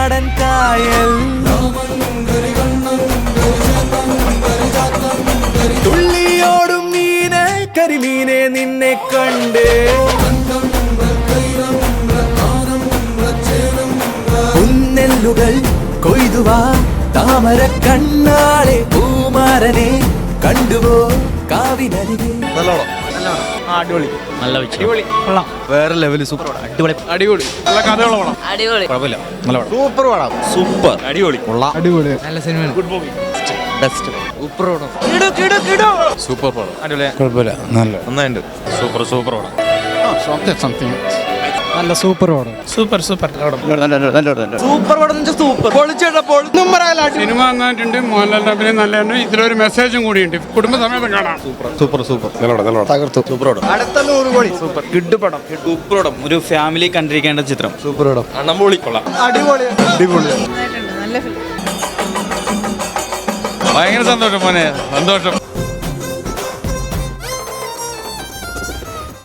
നാടൻ കായൽ. തുള്ളിയോടും മീനെ കരിമീനെ നിന്നെ കണ്ട്. ഉന്നെല്ലുകൾ കൊയ്തുവാ താമര കണ്ണാളെ പൂമാരനെ കണ്ടുപോ കാവിനരികെ. അടിപൊളി. നല്ല വെച്ചു വേറെ ലെവൽ സൂപ്പർ അടിപൊളി. അടിപൊളി. നല്ല കഥയുള്ള പടം അടിപൊളി. കുഴപ്പമില്ല. നല്ല പടം സൂപ്പർ പടം. സൂപ്പർ അടിപൊളി. കൊള്ളാം. അടിപൊളി. നല്ല cinema good movie best super പടം സൂപ്പർ പടം. അടിപൊളി. കുഴപ്പമില്ല. നല്ല. നന്നായിട്ടുണ്ട് സൂപ്പർ സൂപ്പർ പടം സംതിങ് നല്ല സൂപ്പർ പടം സൂപ്പർ സൂപ്പർ. സൂപ്പർ പടം സൂപ്പർ. പൊളിച്ചപ്പോൾ സിനിമ നന്നായിട്ടുണ്ട് മോഹൻലാലിന്റെ അഭിനയം നല്ലതാണ് ഇതിലൊരു മെസ്സേജും കൂടിയുണ്ട്. കുടുംബസമേതം കാണാം. സൂപ്പർ സൂപ്പർ തകർത്തു. സൂപ്പർ പടം അടുത്ത നൂറ് കോടി. സൂപ്പർ. കിഡ് പടം. സൂപ്പർ പടം. ഒരു ഫാമിലി കണ്ടിരിക്കേണ്ട ചിത്രം. സൂപ്പർ പടം. അണ്ണംപൊളി കൊള്ളാം അടിപൊളി. അടിപൊളി നല്ല ഫിലിം ഭയങ്കര സന്തോഷം മോനെ. സന്തോഷം.